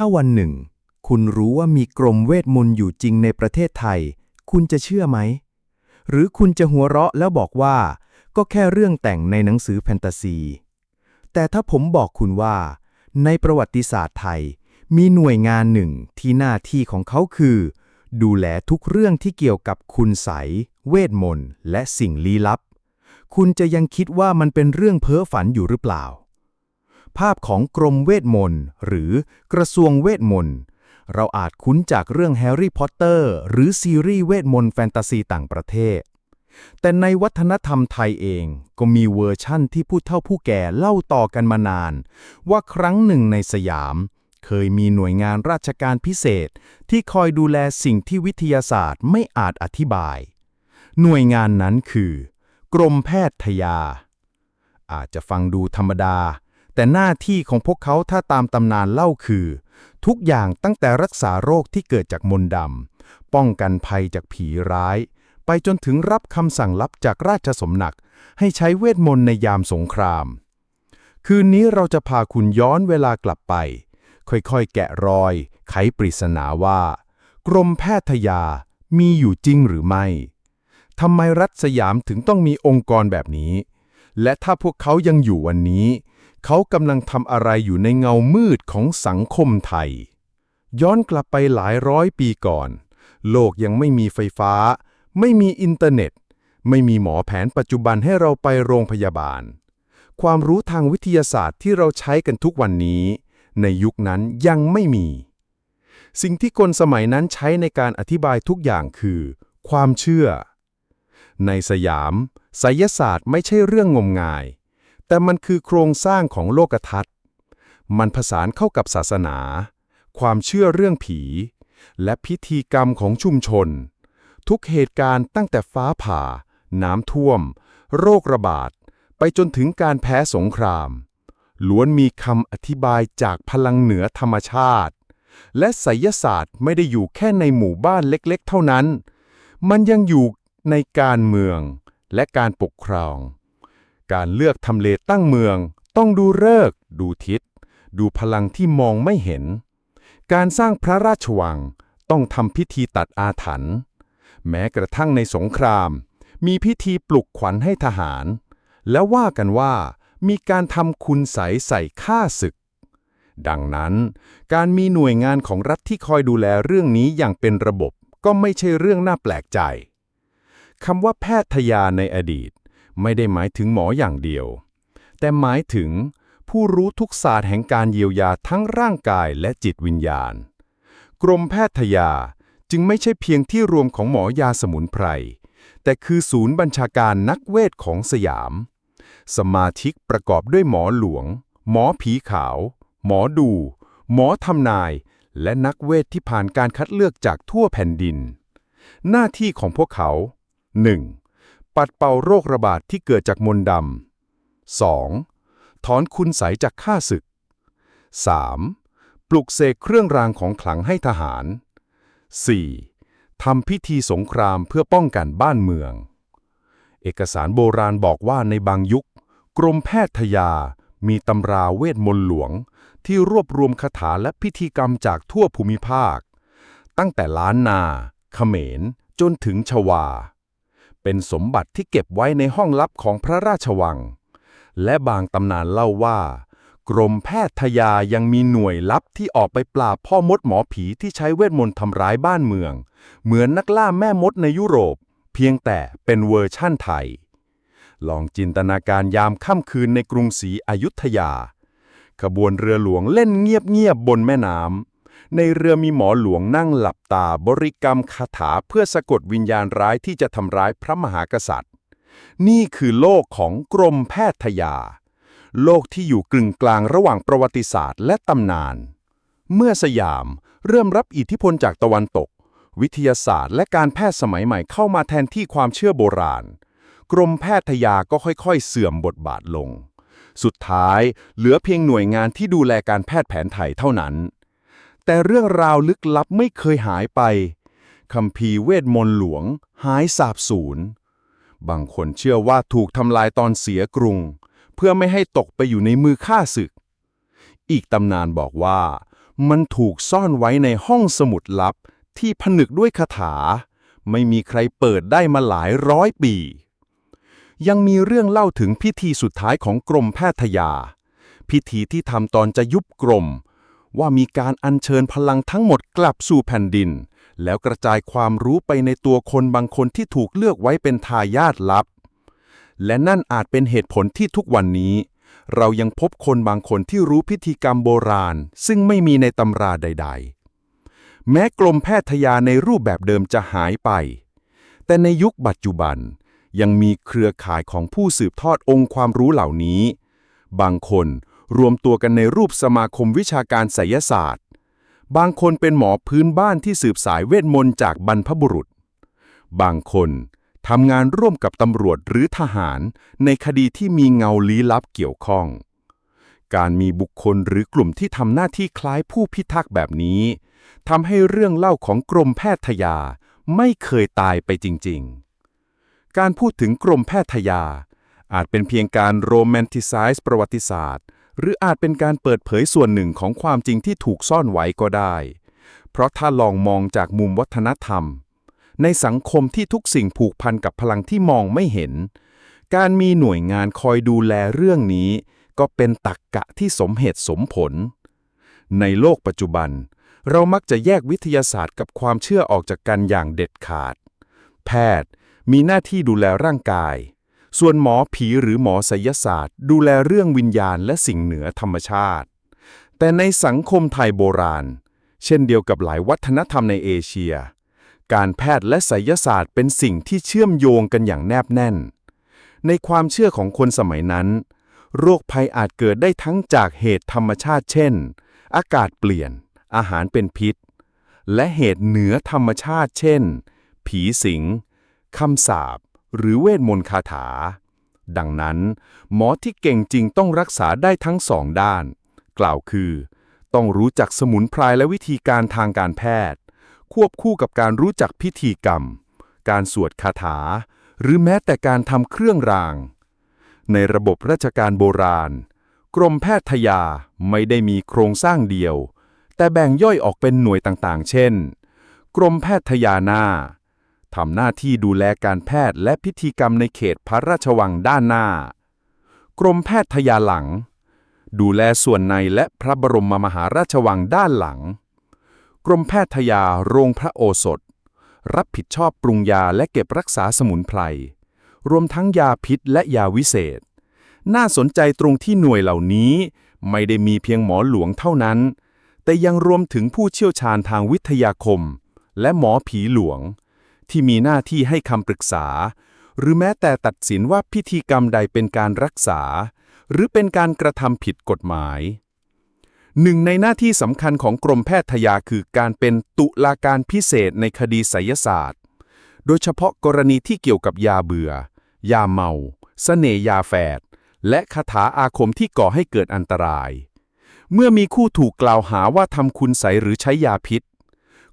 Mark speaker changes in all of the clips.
Speaker 1: ถ้าวันหนึ่ง คุณรู้ว่ามีกรมเวทมนต์อยู่จริงในประเทศไทย คุณจะเชื่อไหม หรือคุณจะหัวเราะแล้วบอกว่า ก็แค่เรื่องแต่งในหนังสือแฟนตาซี แต่ถ้าผมบอกคุณว่า ในประวัติศาสตร์ไทย มีหน่วยงานหนึ่งที่หน้าที่ของเขาคือ ดูแลทุกเรื่องที่เกี่ยวกับคุณไสยเวทมนต์และสิ่งลี้ลับ คุณจะยังคิดว่ามันเป็นเรื่องเพ้อฝันอยู่หรือเปล่า ภาพของกรมเวทมนต์หรือกระทรวงเวทมนต์เราอาจคุ้นจากเรื่องแฮร์รี่พอตเตอร์หรือซีรีส์เวทมนต์แฟนตาซีต่างประเทศ แต่ในวัฒนธรรมไทยเองก็มีเวอร์ชั่นที่ผู้เฒ่าผู้แก่เล่าต่อกันมานาน ว่าครั้งหนึ่งในสยาม เคยมีหน่วยงานราชการพิเศษ ที่คอยดูแลสิ่งที่วิทยาศาสตร์ไม่อาจอธิบาย หน่วยงานนั้นคือ กรมแพทยาอาจจะฟังดูธรรมดา แต่หน้าที่ของพวกเขาถ้าตามตำนานเล่าคือ ทุกอย่างตั้งแต่รักษาโรคที่เกิดจากมนต์ดำ ป้องกันภัยจากผีร้าย ไปจนถึงรับคำสั่งลับจากราชสมนัก ให้ใช้เวทมนต์ในยามสงคราม คืนนี้เราจะพาคุณย้อนเวลากลับไป ค่อยๆ แกะรอย ไขปริศนาว่า กรมแพทยามีอยู่จริงหรือไม่ทำไมรัฐสยามถึงต้องมีองค์กรแบบนี้ และถ้าพวกเขายังอยู่วันนี้ เขากำลังทำอะไรอยู่ในเงามืดของสังคมไทย ย้อนกลับไปหลายร้อยปีก่อน โลกยังไม่มีไฟฟ้า ไม่มีอินเทอร์เน็ต ไม่มีหมอแผนปัจจุบันให้เราไปโรงพยาบาล ความรู้ทางวิทยาศาสตร์ที่เราใช้กันทุกวันนี้ ในยุคนั้นยังไม่มี สิ่งที่คนสมัยนั้นใช้ในการอธิบายทุกอย่างคือ ความเชื่อ ในสยามไสยศาสตร์ไม่ใช่เรื่องงมงาย แต่มันคือโครงสร้างของโลกทัศน์ มันผสานเข้ากับศาสนา ความเชื่อเรื่องผี และพิธีกรรมของชุมชน ทุกเหตุการณ์ตั้งแต่ฟ้าผ่า น้ำท่วม โรคระบาด ไปจนถึงการแพ้สงคราม ล้วนมีคำอธิบายจากพลังเหนือธรรมชาติ และไสยศาสตร์ไม่ได้อยู่แค่ในหมู่บ้านเล็กๆ เท่านั้น มันยังอยู่ในการเมืองและการปกครอง การเลือกทำเลตั้งเมือง ต้องดูฤกษ์ดูทิศ ดูพลังที่มองไม่เห็น การสร้างพระราชวัง ต้องทำพิธีตัดอาถรรพ์แม้กระทั่งในสงคราม มีพิธีปลุกขวัญให้ทหาร และว่ากันว่า มีการทำคุณใสใส่ฆ่าศึก ดังนั้น การมีหน่วยงานของรัฐที่คอยดูแลเรื่องนี้อย่างเป็นระบบก็ไม่ใช่เรื่องน่าแปลกใจคำว่าแพทยาในอดีต ไม่ได้หมายถึงหมออย่างเดียว แต่หมายถึงผู้รู้ทุกศาสตร์แห่งการเยียวยาทั้งร่างกายและจิตวิญญาณ กรมแพทยาจึงไม่ใช่เพียงที่รวมของหมอยาสมุนไพร แต่คือศูนย์บัญชาการนักเวทของสยาม สมาชิกประกอบด้วยหมอหลวง หมอผีขาว หมอดู หมอทำนาย และนักเวทที่ผ่านการคัดเลือกจากทั่วแผ่นดิน หน้าที่ของพวกเขา 1. ปัดเป่าโรคระบาดที่เกิดจากมนต์ดำ 2. ถอนคุณใสยจากข้าศึก 3. ปลุกเสกเครื่องรางของขลังให้ทหาร 4. ทำพิธีสงครามเพื่อป้องกันบ้านเมือง เอกสารโบราณบอกว่าในบางยุค กรมแพทยา มีตำราเวทมนต์หลวง ที่รวบรวมคาถาและพิธีกรรมจากทั่วภูมิภาค ตั้งแต่ล้านนา เขมร จนถึงชวา เป็นสมบัติที่เก็บไว้ในห้องลับของพระราชวัง และบางตำนานเล่าว่า กรมแพทยายังมีหน่วยลับที่ออกไปปราบพ่อมดหมอผีที่ใช้เวทมนต์ทำร้ายบ้านเมือง เหมือนนักล่าแม่มดในยุโรป เพียงแต่เป็นเวอร์ชั่นไทย ลองจินตนาการยามค่ำคืนในกรุงศรีอยุธยา ขบวนเรือหลวงเล่นเงียบๆบนแม่น้ำ ในเรือมีหมอหลวงนั่งหลับตาบริกรรมคาถาเพื่อสะกดวิญญาณร้ายที่จะทำร้ายพระมหากษัตริย์ นี่คือโลกของกรมแพทยา โลกที่อยู่กึ่งกลางระหว่างประวัติศาสตร์และตำนาน เมื่อสยามเริ่มรับอิทธิพลจากตะวันตก วิทยาศาสตร์ และการแพทย์สมัยใหม่เข้ามาแทนที่ความเชื่อโบราณ กรมแพทยาก็ค่อยๆ เสื่อมบทบาทลง สุดท้ายเหลือเพียงหน่วยงานที่ดูแลการแพทย์แผนไทยเท่านั้น แต่เรื่องราวลึกลับไม่เคยหายไปคัมภีเวทมนต์หลวง หายสาบสูญ บางคนเชื่อว่าถูกทำลายตอนเสียกรุง เพื่อไม่ให้ตกไปอยู่ในมือข้าศึก อีกตำนานบอกว่า มันถูกซ่อนไว้ในห้องสมุดลับที่ผนึกด้วยคาถา ไม่มีใครเปิดได้มาหลายร้อยปี ยังมีเรื่องเล่าถึงพิธีสุดท้ายของกรมแพทยา พิธีที่ทำตอนจะยุบกรม ว่ามีการอัญเชิญพลังทั้งหมดกลับสู่แผ่นดิน แล้วกระจายความรู้ไปในตัวคนบางคนที่ถูกเลือกไว้เป็นทายาทลับ และนั่นอาจเป็นเหตุผลที่ทุกวันนี้ เรายังพบคนบางคนที่รู้พิธีกรรมโบราณ ซึ่งไม่มีในตำราใด ๆ แม้กรมแพทยาในรูปแบบเดิมจะหายไป แต่ในยุคปัจจุบันยังมีเครือข่ายของผู้สืบทอดองค์ความรู้เหล่านี้ บางคน รวมตัวกันในรูปสมาคมวิชาการไสยศาสตร์ บางคนเป็นหมอพื้นบ้านที่สืบสายเวทมนต์จากบรรพบุรุษ บางคนทำงานร่วมกับตำรวจหรือทหารในคดีที่มีเงาลี้ลับเกี่ยวข้อง การมีบุคคลหรือกลุ่มที่ทำหน้าที่คล้ายผู้พิทักษ์แบบนี้ทำให้เรื่องเล่าของกรมแพทยาไม่เคยตายไปจริง ๆ การพูดถึงกรมแพทยา อาจเป็นเพียงการโรแมนติไซส์ประวัติศาสตร์ หรืออาจเป็นการเปิดเผยส่วนหนึ่งของความจริงที่ถูกซ่อนไว้ก็ได้ เพราะถ้าลองมองจากมุมวัฒนธรรม ในสังคมที่ทุกสิ่งผูกพันกับพลังที่มองไม่เห็น การมีหน่วยงานคอยดูแลเรื่องนี้ ก็เป็นตักกะที่สมเหตุสมผล ในโลกปัจจุบัน เรามักจะแยกวิทยาศาสตร์กับความเชื่อออกจากกันอย่างเด็ดขาด แพทย์มีหน้าที่ดูแลร่างกาย ส่วนหมอผีหรือหมอไสยศาสตร์ ดูแลเรื่องวิญญาณและสิ่งเหนือธรรมชาติ แต่ในสังคมไทยโบราณ เช่นเดียวกับหลายวัฒนธรรมในเอเชีย การแพทย์และไสยศาสตร์เป็นสิ่งที่เชื่อมโยงกันอย่างแนบแน่น ในความเชื่อของคนสมัยนั้น โรคภัยอาจเกิดได้ทั้งจากเหตุธรรมชาติ เช่น อากาศเปลี่ยน อาหารเป็นพิษ และเหตุเหนือธรรมชาติ เช่น ผีสิงคำสาป หรือเวทมนต์คาถา ดังนั้น หมอที่เก่งจริงต้องรักษาได้ทั้งสองด้าน กล่าวคือ ต้องรู้จักสมุนไพรและวิธีการทางการแพทย์ ควบคู่กับการรู้จักพิธีกรรม การสวดคาถา หรือแม้แต่การทำเครื่องราง ในระบบราชการโบราณ กรมแพทยาไม่ได้มีโครงสร้างเดียว แต่แบ่งย่อยออกเป็นหน่วยต่างๆ เช่น กรมแพทยาหน้า ทำหน้าที่ดูแลการแพทย์และพิธีกรรมในเขตพระราชวังด้านหน้า กรมแพทยาหลัง ดูแลส่วนในและพระบรมมหาราชวังด้านหลัง กรมแพทยาโรงพระโอสถ รับผิดชอบปรุงยาและเก็บรักษาสมุนไพร รวมทั้งยาพิษและยาวิเศษ น่าสนใจตรงที่หน่วยเหล่านี้ ไม่ได้มีเพียงหมอหลวงเท่านั้น แต่ยังรวมถึงผู้เชี่ยวชาญทางวิทยาคม และหมอผีหลวง ที่มีหน้าที่ให้คำปรึกษา หรือแม้แต่ตัดสินว่าพิธีกรรมใดเป็นการรักษา หรือเป็นการกระทำผิดกฎหมาย หนึ่งในหน้าที่สำคัญของกรมแพทยาคือการเป็นตุลาการพิเศษในคดีไสยศาสตร์ โดยเฉพาะกรณีที่เกี่ยวกับยาเบื่อ ยาเมาเสน่ยาแฝด และคาถาอาคมที่ก่อให้เกิดอันตราย เมื่อมีคู่ถูกกล่าวหาว่าทำคุณใสหรือใช้ยาพิษ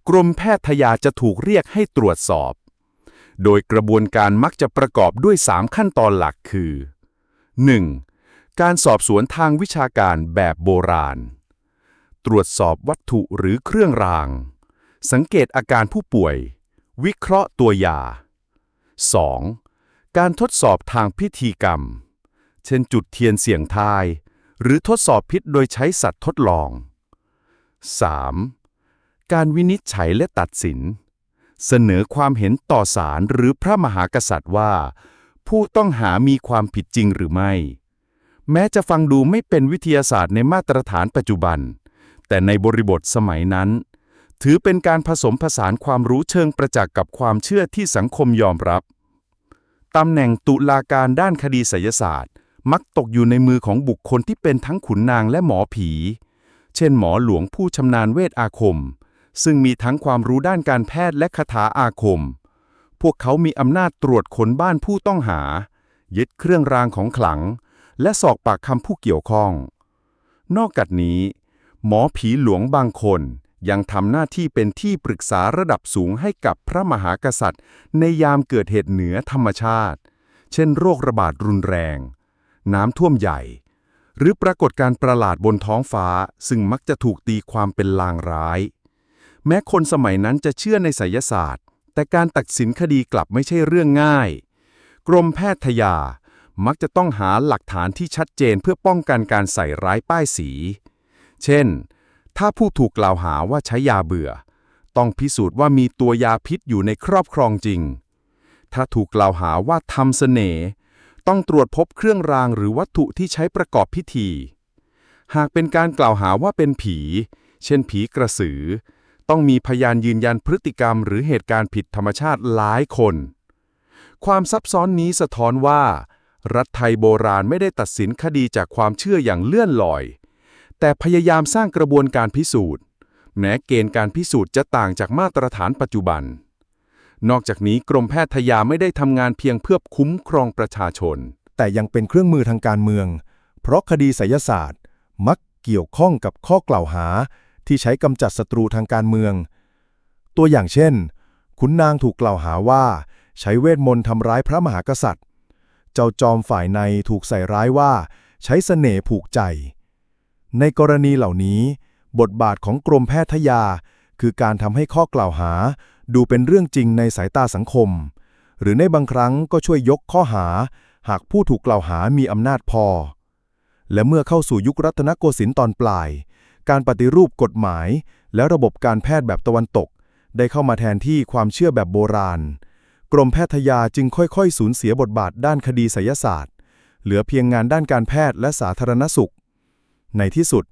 Speaker 1: กรมแพทยาจะถูกเรียกให้ตรวจสอบ โดยกระบวนการมักจะประกอบด้วย 3 ขั้นตอนหลักคือ 1. การสอบสวนทางวิชาการแบบโบราณ ตรวจสอบวัตถุหรือเครื่องราง สังเกตอาการผู้ป่วย วิเคราะห์ตัวยา 2. การทดสอบทางพิธีกรรม เช่นจุดเทียนเสียงทาย หรือทดสอบพิษโดยใช้สัตว์ทดลอง 3. การวินิจฉัยและตัดสิน เสนอความเห็นต่อศาลหรือพระมหากษัตริย์ว่า ผู้ต้องหามีความผิดจริงหรือไม่ แม้จะฟังดูไม่เป็นวิทยาศาสตร์ในมาตรฐานปัจจุบัน แต่ในบริบทสมัยนั้น ถือเป็นการผสมผสานความรู้เชิงประจักษ์กับความเชื่อที่สังคมยอมรับตำแหน่งตุลาการด้านคดีไสยศาสตร์ มักตกอยู่ในมือของบุคคลที่เป็นทั้งขุนนางและหมอผี เช่นหมอหลวงผู้ชำนาญเวทอาคม ซึ่งมีทั้งความรู้ด้านการแพทย์และคาถาอาคม พวกเขามีอำนาจตรวจค้นบ้านผู้ต้องหา ยึดเครื่องรางของขลัง และสอบปากคำผู้เกี่ยวข้อง นอกจากนี้ หมอผีหลวงบางคนยังทำหน้าที่เป็นที่ปรึกษาระดับสูงให้กับพระมหากษัตริย์ ในยามเกิดเหตุเหนือธรรมชาติ เช่น โรคระบาดรุนแรง น้ำท่วมใหญ่ หรือปรากฏการประหลาดบนท้องฟ้าซึ่งมักจะถูกตีความเป็นลางร้าย แม้คนสมัยนั้นจะเชื่อในไสยศาสตร์ แต่การตัดสินคดีกลับไม่ใช่เรื่องง่าย กรมแพทยา มักจะต้องหาหลักฐานที่ชัดเจนเพื่อป้องกันการใส่ร้ายป้ายสี เช่น ถ้าผู้ถูกกล่าวหาว่าใช้ยาเบื่อ ต้องพิสูจน์ว่ามีตัวยาพิษอยู่ในครอบครองจริง ถ้าถูกกล่าวหาว่าทำเสน่ห์ต้องตรวจพบเครื่องรางหรือวัตถุที่ใช้ประกอบพิธี หากเป็นการกล่าวหาว่าเป็นผี เช่นผีกระสือ ต้องมีพยานยืนยันพฤติกรรมหรือเหตุการณ์ผิดธรรมชาติหลายคน ความซับซ้อนนี้สะท้อนว่า รัฐไทยโบราณไม่ได้ตัดสินคดีจากความเชื่ออย่างเลื่อนลอย แต่พยายามสร้างกระบวนการพิสูจน์ แม้เกณฑ์การพิสูจน์จะต่างจากมาตรฐานปัจจุบัน นอกจากนี้กรมแพทยาไม่ได้ทำงานเพียงเพื่อคุ้มครองประชาชน
Speaker 2: แต่ยังเป็นเครื่องมือทางการเมือง เพราะคดีไสยศาสตร์ มักเกี่ยวข้องกับข้อกล่าวหา ที่ใช้กำจัดศัตรูทางการเมือง ตัวอย่างเช่น ขุนนางถูกกล่าวหาว่า ใช้เวทมนต์ทำร้ายพระมหากษัตริย์ เจ้าจอมฝ่ายในถูกใส่ร้ายว่า ใช้เสน่ห์ผูกใจ ในกรณีเหล่านี้ บทบาทของกรมแพทยา คือการทำให้ข้อกล่าวหา ดูเป็นเรื่องจริงในสายตาสังคม หรือในบางครั้งก็ช่วยยกข้อหา หากผู้ถูกกล่าวหามีอำนาจพอและเมื่อเข้าสู่ยุครัตนโกสินทร์ตอนปลาย การปฏิรูปกฎหมาย และระบบการแพทย์แบบตะวันตก ได้เข้ามาแทนที่ความเชื่อแบบโบราณ กรมแพทยาจึงค่อยๆ สูญเสียบทบาทด้านคดีไสยศาสตร์ เหลือเพียงงานด้านการแพทย์และสาธารณสุข ในที่สุด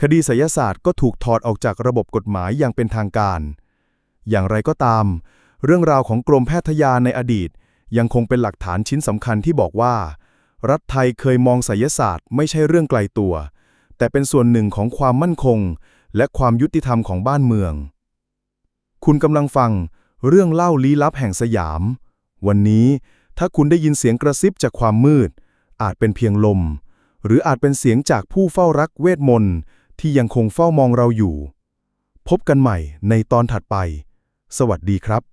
Speaker 2: คดีไสยศาสตร์ก็ถูกถอดออกจากระบบกฎหมายอย่างเป็นทางการ อย่างไรก็ตาม เรื่องราวของกรมแพทยาในอดีต ยังคงเป็นหลักฐานชิ้นสำคัญที่บอกว่า รัฐไทยเคยมองไสยศาสตร์ไม่ใช่เรื่องไกลตัว แต่เป็นส่วนหนึ่งของความมั่นคง และความยุติธรรมของบ้านเมือง คุณกำลังฟังเรื่องเล่าลี้ลับแห่งสยาม วันนี้ถ้าคุณได้ยินเสียงกระซิบจากความมืด อาจเป็นเพียงลม หรืออาจเป็นเสียงจากผู้เฝ้ารักเวทมนต์ที่ยังคงเฝ้ามองเราอยู่ พบกันใหม่ในตอนถัดไป สวัสดีครับ